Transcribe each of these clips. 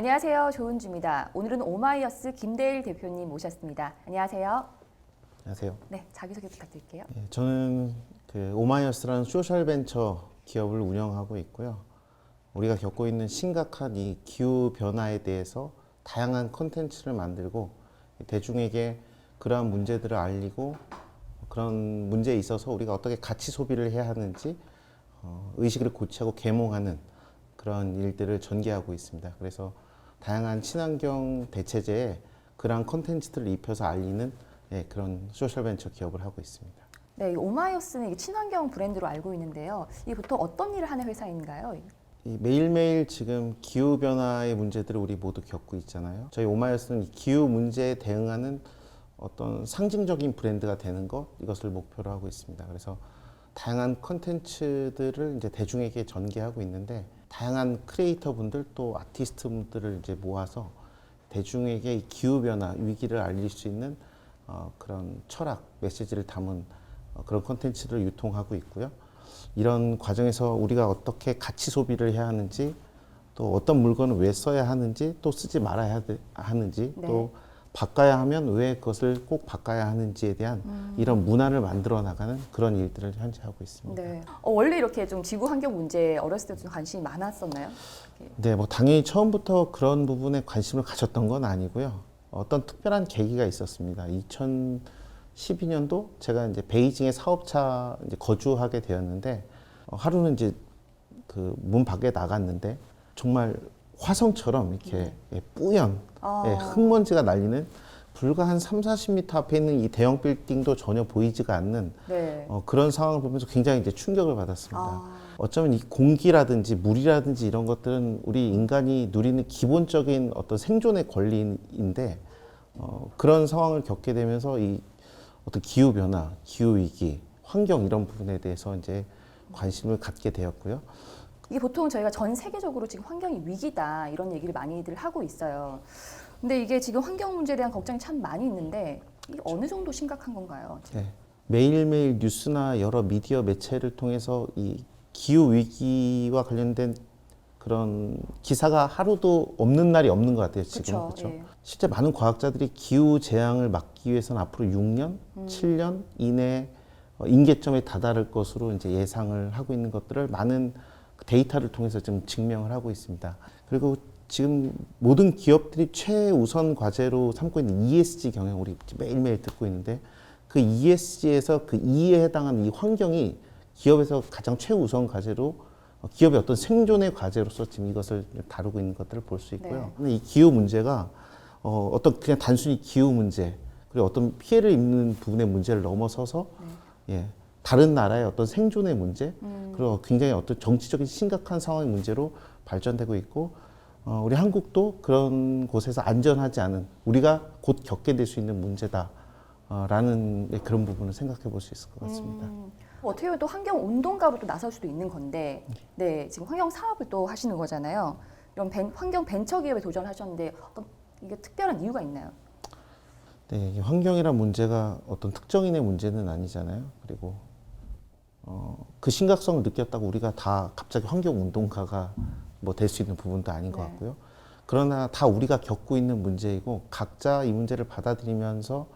안녕하세요. 조은주입니다. 오늘은 오마이어스 김대일 대표님 모셨습니다. 안녕하세요. 안녕하세요. 네, 자기소개 부탁드릴게요. 예, 저는 그 오마이어스라는 소셜 벤처 기업을 운영하고 있고요. 우리가 겪고 있는 심각한 이 기후 변화에 대해서 다양한 콘텐츠를 만들고 대중에게 그러한 문제들을 알리고 그런 문제에 있어서 우리가 어떻게 가치 소비를 해야 하는지 어, 의식을 고치하고 계몽하는 그런 일들을 전개하고 있습니다. 그래서 다양한 친환경 대체제에 그러한 콘텐츠들을 입혀서 알리는 예, 그런 소셜 벤처 기업을 하고 있습니다. 네, 이 오마이어스는 친환경 브랜드로 알고 있는데요. 이게 보통 어떤 일을 하는 회사인가요? 이 매일매일 지금 기후 변화의 문제들을 우리 모두 겪고 있잖아요. 저희 오마이어스는 이 기후 문제에 대응하는 어떤 상징적인 브랜드가 되는 것 이것을 목표로 하고 있습니다. 그래서 다양한 컨텐츠들을 이제 대중에게 전개하고 있는데 다양한 크리에이터 분들 또 아티스트 분들을 이제 모아서 대중에게 이 기후 변화 위기를 알릴 수 있는 어, 그런 철학 메시지를 담은 어, 그런 컨텐츠를 유통하고 있고요. 이런 과정에서 우리가 어떻게 가치 소비를 해야 하는지 또 어떤 물건을 왜 써야 하는지 또 쓰지 말아야 되- 하는지 네. 또 바꿔야 하면 왜 그것을 꼭 바꿔야 하는지에 대한 이런 문화를 만들어 나가는 그런 일들을 현재 하고 있습니다. 네. 어, 원래 이렇게 좀 지구 환경 문제에 어렸을 때도 좀 관심이 많았었나요? 네, 뭐 당연히 처음부터 그런 부분에 관심을 가졌던 건 아니고요. 어떤 특별한 계기가 있었습니다. 2012년도 제가 이제 베이징에 사업차 이제 거주하게 되었는데 어, 하루는 이제 그 문 밖에 나갔는데 정말 화성처럼 이렇게 예, 뿌연 아. 예, 흙먼지가 날리는 불과 한 3, 40m 앞에 있는 이 대형 빌딩도 전혀 보이지가 않는 네. 어, 그런 상황을 보면서 굉장히 이제 충격을 받았습니다. 아. 어쩌면 이 공기라든지 물이라든지 이런 것들은 우리 인간이 누리는 기본적인 어떤 생존의 권리인데 어, 그런 상황을 겪게 되면서 이 어떤 기후 변화, 기후 위기, 환경 이런 부분에 대해서 이제 관심을 갖게 되었고요. 이게 보통 저희가 전 세계적으로 지금 환경이 위기다 이런 얘기를 많이들 하고 있어요. 근데 이게 지금 환경 문제에 대한 걱정이 참 많이 있는데 이게 어느 정도 심각한 건가요? 네. 매일매일 뉴스나 여러 미디어 매체를 통해서 이 기후 위기와 관련된 그런 기사가 하루도 없는 날이 없는 것 같아요. 지금 그쵸, 그렇죠. 예. 실제 많은 과학자들이 기후 재앙을 막기 위해서는 앞으로 6년, 7년 이내 어, 임계점에 다다를 것으로 이제 예상을 하고 있는 것들을 많은 데이터를 통해서 지금 증명을 하고 있습니다. 그리고 지금 모든 기업들이 최우선 과제로 삼고 있는 ESG 경영 우리 매일매일 듣고 있는데 그 ESG에서 그 E에 해당하는 이 환경이 기업에서 가장 최우선 과제로 어, 기업의 어떤 생존의 과제로서 지금 이것을 다루고 있는 것들을 볼 수 있고요. 네. 이 기후 문제가 어, 어떤 그냥 단순히 기후 문제 그리고 어떤 피해를 입는 부분의 문제를 넘어서서 예, 다른 나라의 어떤 생존의 문제 그리고 굉장히 어떤 정치적인 심각한 상황의 문제로 발전되고 있고 어, 우리 한국도 그런 곳에서 안전하지 않은 우리가 곧 겪게 될 수 있는 문제다라는 네, 그런 부분을 생각해 볼 수 있을 것 같습니다. 음, 어떻게 보면 또 환경 운동가로 또 나설 수도 있는 건데, 네 지금 환경 사업을 또 하시는 거잖아요. 이런 벤- 환경 벤처 기업에 도전하셨는데 어떤 이게 특별한 이유가 있나요? 네, 이 환경이란 문제가 어떤 특정인의 문제는 아니잖아요. 그리고 어, 그 심각성을 느꼈다고 우리가 다 갑자기 환경 운동가가 뭐 될 수 있는 부분도 아닌 것 네. 같고요. 그러나 다 우리가 겪고 있는 문제이고 각자 이 문제를 받아들이면서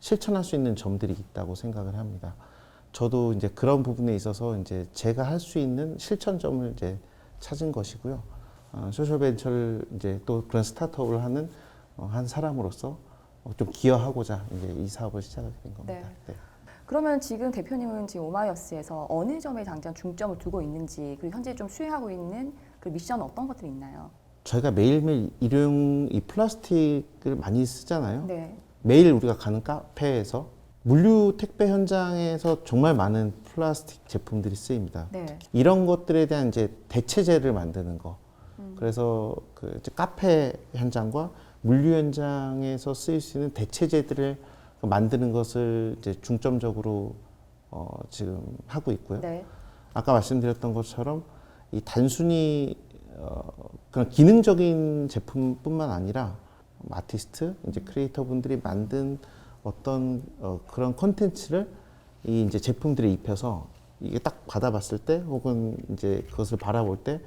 실천할 수 있는 점들이 있다고 생각을 합니다. 저도 이제 그런 부분에 있어서 이제 제가 할 수 있는 실천점을 이제 찾은 것이고요. 어, 소셜벤처를 이제 또 그런 스타트업을 하는 어, 한 사람으로서 어, 좀 기여하고자 이제 이 사업을 시작하게 된 겁니다. 네. 그러면 지금 대표님은 지금 오마이어스에서 어느 점에 당장 중점을 두고 있는지 그리고 현재 좀 수행하고 있는 그 미션 어떤 것들이 있나요? 저희가 매일매일 일회용 이 플라스틱을 많이 쓰잖아요. 네. 매일 우리가 가는 카페에서 물류 택배 현장에서 정말 많은 플라스틱 제품들이 쓰입니다. 네. 이런 것들에 대한 이제 대체제를 만드는 거. 그래서 그 카페 현장과 물류 현장에서 쓰일 수 있는 대체제들을 만드는 것을 이제 중점적으로 어 지금 하고 있고요. 네. 아까 말씀드렸던 것처럼 이 단순히 어 그런 기능적인 제품뿐만 아니라 아티스트, 이제 크리에이터 분들이 만든 어떤 어 그런 콘텐츠를 이 이제 제품들에 입혀서 이게 딱 받아봤을 때 혹은 이제 그것을 바라볼 때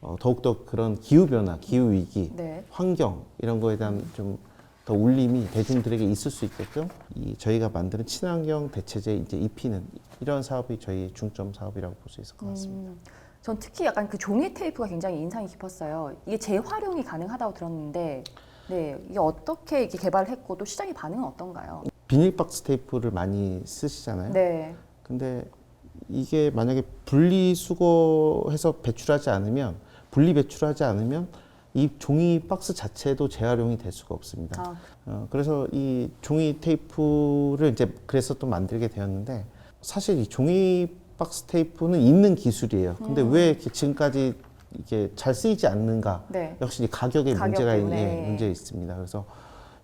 어, 더욱더 그런 기후 변화, 기후 위기, 네. 환경 이런 거에 대한 좀 더 울림이 대중들에게 있을 수 있게끔 이 저희가 만드는 친환경 대체제 이제 입히는 이런 사업이 저희의 중점 사업이라고 볼 수 있을 것 같습니다. 음, 전 특히 약간 그 종이 테이프가 굉장히 인상이 깊었어요. 이게 재활용이 가능하다고 들었는데, 네, 이게 어떻게 이렇게 개발을 했고 또 시장의 반응은 어떤가요? 비닐박스 테이프를 많이 쓰시잖아요. 네, 근데 이게 만약에 분리 수거해서 배출하지 않으면 분리 배출하지 않으면 이 종이 박스 자체도 재활용이 될 수가 없습니다. 아, 어, 그래서 이 종이 테이프를 이제 그래서 또 만들게 되었는데 사실 이 종이 박스 테이프는 있는 기술이에요. 근데 왜 이렇게 지금까지 이게 잘 쓰이지 않는가? 네, 역시 이 가격에 가격 문제가 있, 때문에. 예, 문제 있습니다. 그래서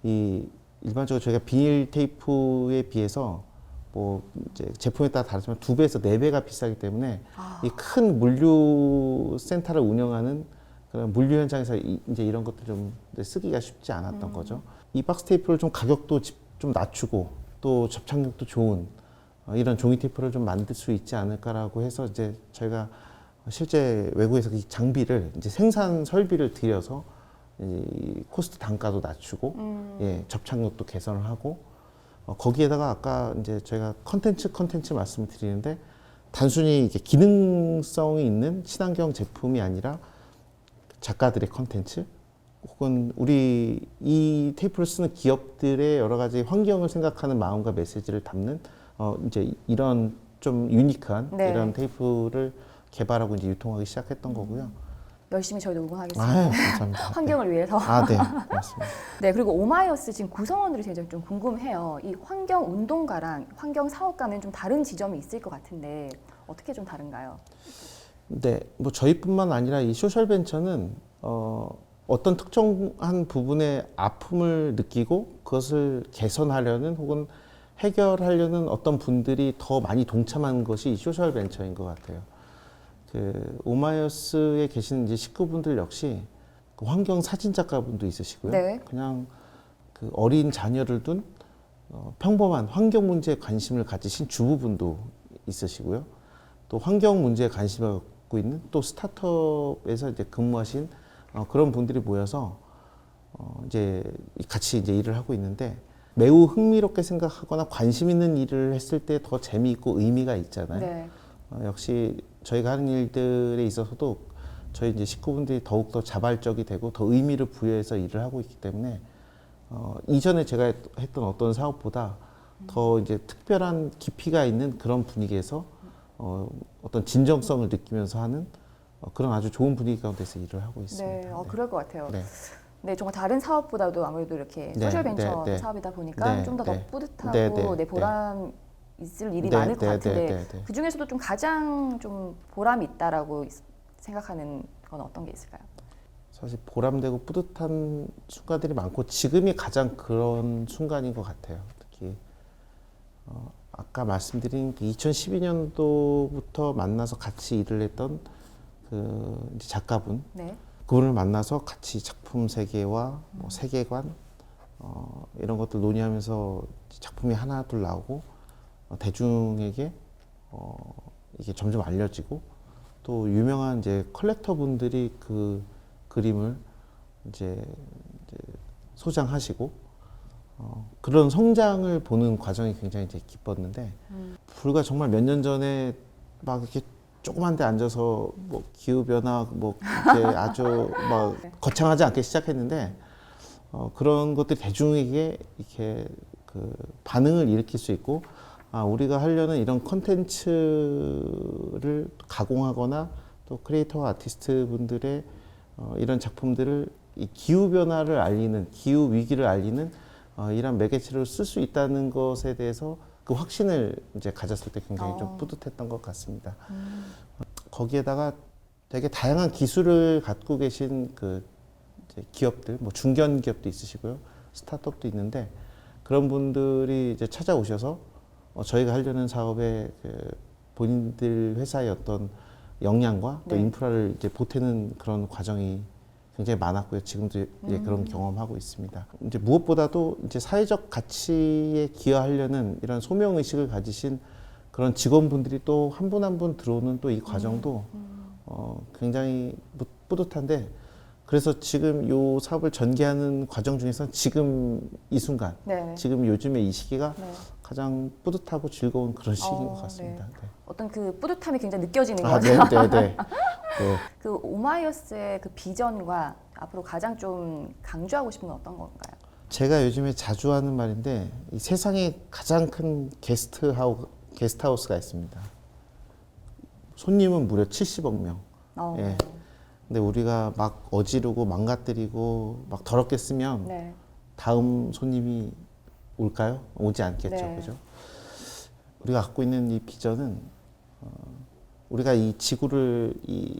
이 일반적으로 저희가 비닐 테이프에 비해서 뭐 이제 제품에 따라 다르지만 두 배에서 네 배가 비싸기 때문에 아. 이큰 물류 센터를 운영하는 그런 물류 현장에서 이, 제 이런 것들 좀 쓰기가 쉽지 않았던 음. 거죠. 이 박스 테이프를 좀 가격도 집- 좀 낮추고 또 접착력도 좋은 어, 이런 종이 테이프를 좀 만들 수 있지 않을까라고 해서 이제 저희가 실제 외국에서 이 장비를 이제 생산 설비를 들여서 이 코스트 단가도 낮추고 음, 예, 접착력도 개선을 하고 어, 거기에다가 아까 이제 저희가 컨텐츠 컨텐츠 말씀을 드리는데 단순히 이게 기능성이 있는 친환경 제품이 아니라 작가들의 컨텐츠 혹은 우리 이 테이프를 쓰는 기업들의 여러 가지 환경을 생각하는 마음과 메시지를 담는 어 이제 이런 좀 유니크한 네. 이런 테이프를 개발하고 이제 유통하기 시작했던 거고요. 열심히 저희도 응원하겠습니다. 아유, 감사합니다. 환경을 위해서. 아, 네. 고맙습니다. 네, 그리고 오마이어스 지금 구성원들이 굉장히 좀 궁금해요. 이 환경 운동가랑 환경 사업가는 좀 다른 지점이 있을 것 같은데 어떻게 좀 다른가요? 네, 뭐 저희뿐만 아니라 이 소셜 벤처는 어, 어떤 특정한 부분의 아픔을 느끼고 그것을 개선하려는 혹은 해결하려는 어떤 분들이 더 많이 동참한 것이 이 소셜 벤처인 것 같아요. 그 오마이어스에 계신 이제 식구분들 역시 그 환경 사진 작가분도 있으시고요. 네. 그냥 그 어린 자녀를 둔 어, 평범한 환경 문제에 관심을 가지신 주부분도 있으시고요. 또 환경 문제에 관심을 갖고 있는 또 스타트업에서 이제 근무하신 어, 그런 분들이 모여서 어, 이제 같이 이제 일을 하고 있는데 매우 흥미롭게 생각하거나 관심 있는 일을 했을 때 더 재미있고 의미가 있잖아요. 네. 어, 역시 저희가 하는 일들에 있어서도 저희 이제 식구분들이 더욱 더 자발적이 되고 더 의미를 부여해서 일을 하고 있기 때문에 어, 이전에 제가 했- 했던 어떤 사업보다 더 이제 특별한 깊이가 있는 그런 분위기에서 어, 어떤 진정성을 느끼면서 하는 어, 그런 아주 좋은 분위기 가운데서 일을 하고 있습니다. 네, 어, 그럴 것 같아요. 네. 네, 정말 다른 사업보다도 아무래도 이렇게 네, 소셜 벤처 네, 네. 사업이다 보니까 네, 좀더더 네. 뿌듯하고 네, 네, 네, 보람 있을 일이 네, 많을 것 네, 같은데 네, 네, 네. 그 중에서도 좀 가장 좀 보람이 있다라고 있- 생각하는 건 어떤 게 있을까요? 사실 보람되고 뿌듯한 순간들이 많고 지금이 가장 그런 순간인 것 같아요. 특히 어, 아까 말씀드린 2012년도부터 만나서 같이 일을 했던 그 작가분 네. 그분을 만나서 같이 작품 세계와 뭐 세계관 어, 이런 것들 논의하면서 작품이 하나 둘 나오고 어, 대중에게 어, 이게 점점 알려지고 또 유명한 이제 컬렉터 분들이 그 그림을 이제, 이제 소장하시고 어, 그런 성장을 보는 과정이 굉장히 이제 기뻤는데 불과 정말 몇 년 전에 막 이렇게 조그만 데 앉아서 뭐 기후 변화 뭐 이렇게 아주 막 거창하지 않게 시작했는데 어, 그런 것들이 대중에게 이렇게 그 반응을 일으킬 수 있고 아 우리가 하려는 이런 컨텐츠를 가공하거나 또 크리에이터 아티스트 분들의 어, 이런 작품들을 이 기후 변화를 알리는 기후 위기를 알리는 어, 이런 매개체로 쓸수 있다는 것에 대해서 그 확신을 이제 가졌을 때 굉장히 어. 좀 뿌듯했던 것 같습니다. 거기에다가 되게 다양한 기술을 갖고 계신 그 기업들, 뭐 중견 기업도 있으시고요, 스타트업도 있는데 그런 분들이 이제 찾아오셔서 어, 저희가 하려는 사업에 그 본인들 회사의 어떤 역량과 또 네. 인프라를 이제 보태는 그런 과정이 굉장히 많았고요. 지금도 이제 그런 경험하고 있습니다. 이제 무엇보다도 이제 사회적 가치에 기여하려는 이런 소명 의식을 가지신 그런 직원분들이 또 한 분 한 분 들어오는 또 이 과정도 어, 굉장히 뭐 뿌듯한데 그래서 지금 요 사업을 전개하는 과정 중에서 지금 이 순간, 네. 지금 요즘에 이 시기가 네. 가장 뿌듯하고 즐거운 그런 시기인 어, 것 같습니다. 네. 어떤 그 뿌듯함이 굉장히 느껴지는 아, 거죠. 네, 네, 네. 네. 그 오마이어스의 그 비전과 앞으로 가장 좀 강조하고 싶은 건 어떤 건가요? 제가 요즘에 자주 하는 말인데 이 세상에 가장 큰 게스트하우 게스트하우스가 있습니다. 손님은 무려 70억 명. 어, 예. 근데 우리가 막 어지르고 망가뜨리고 막 더럽게 쓰면 네. 다음 손님이 올까요? 오지 않겠죠, 네. 그죠? 우리가 갖고 있는 이 비전은 어, 우리가 이 지구를 이,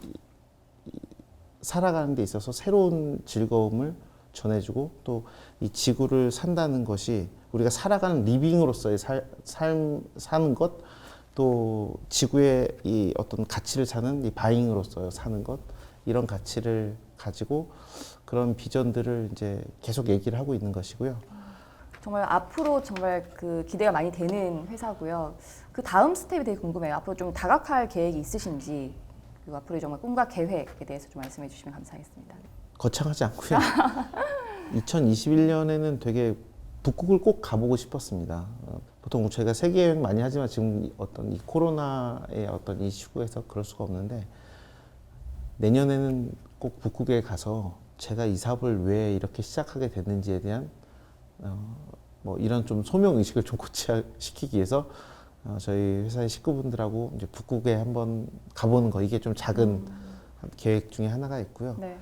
이 살아가는 데 있어서 새로운 즐거움을 전해주고 또 이 지구를 산다는 것이 우리가 살아가는 리빙으로서의 살, 삶 사는 것, 또 지구의 이 어떤 가치를 사는 이 바잉으로서 사는 것 이런 가치를 가지고 그런 비전들을 이제 계속 얘기를 하고 있는 것이고요. 정말 앞으로 정말 그 기대가 많이 되는 회사고요. 그 다음 스텝이 되게 궁금해요. 앞으로 좀 다각할 계획이 있으신지 그리고 앞으로 정말 꿈과 계획에 대해서 좀 말씀해 주시면 감사하겠습니다. 거창하지 않고요. 2021년에는 되게 북극을 꼭 가보고 싶었습니다. 어, 보통 저희가 세계 여행 많이 하지만 지금 이 어떤 이 코로나의 어떤 이 시국에서 그럴 수가 없는데 내년에는 꼭 북극에 가서 제가 이 사업을 왜 이렇게 시작하게 됐는지에 대한 어, 뭐 이런 좀 소명 의식을 좀 고취시키기 위해서 어, 저희 회사의 식구분들하고 이제 북극에 한번 가보는 거 이게 좀 작은 계획 중에 하나가 있고요. 네.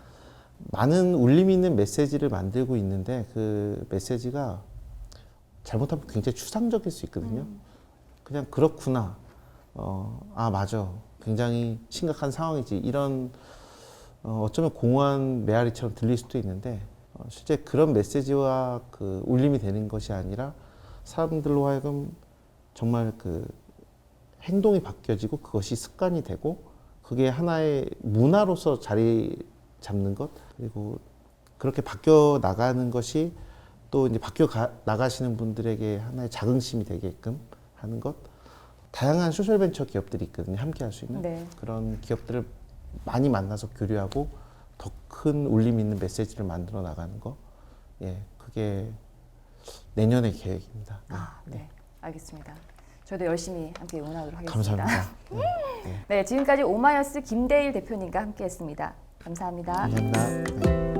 많은 울림 있는 메시지를 만들고 있는데 그 메시지가 잘못하면 굉장히 추상적일 수 있거든요. 그냥 그렇구나. 어, 아, 맞아. 굉장히 심각한 상황이지. 이런 어, 어쩌면 공허한 메아리처럼 들릴 수도 있는데 어, 실제 그런 메시지와 그 울림이 되는 것이 아니라 사람들로 하여금 정말 그 행동이 바뀌어지고 그것이 습관이 되고 그게 하나의 문화로서 자리 잡는 것 그리고 그렇게 바뀌어 나가는 것이 또 이제 바뀌어 가- 나가시는 분들에게 하나의 자긍심이 되게끔 하는 것 다양한 소셜 벤처 기업들이 있거든요 함께 할 수 있는 네. 그런 기업들을 많이 만나서 교류하고 더 큰 울림 있는 메시지를 만들어 나가는 거 예, 그게 내년의 계획입니다. 네. 아, 네. 알겠습니다. 저희도 열심히 함께 응원하도록 하겠습니다. 감사합니다. 네, 네. 네, 지금까지 오마이어스 김대일 대표님과 함께했습니다. 감사합니다. 감사합니다. 네.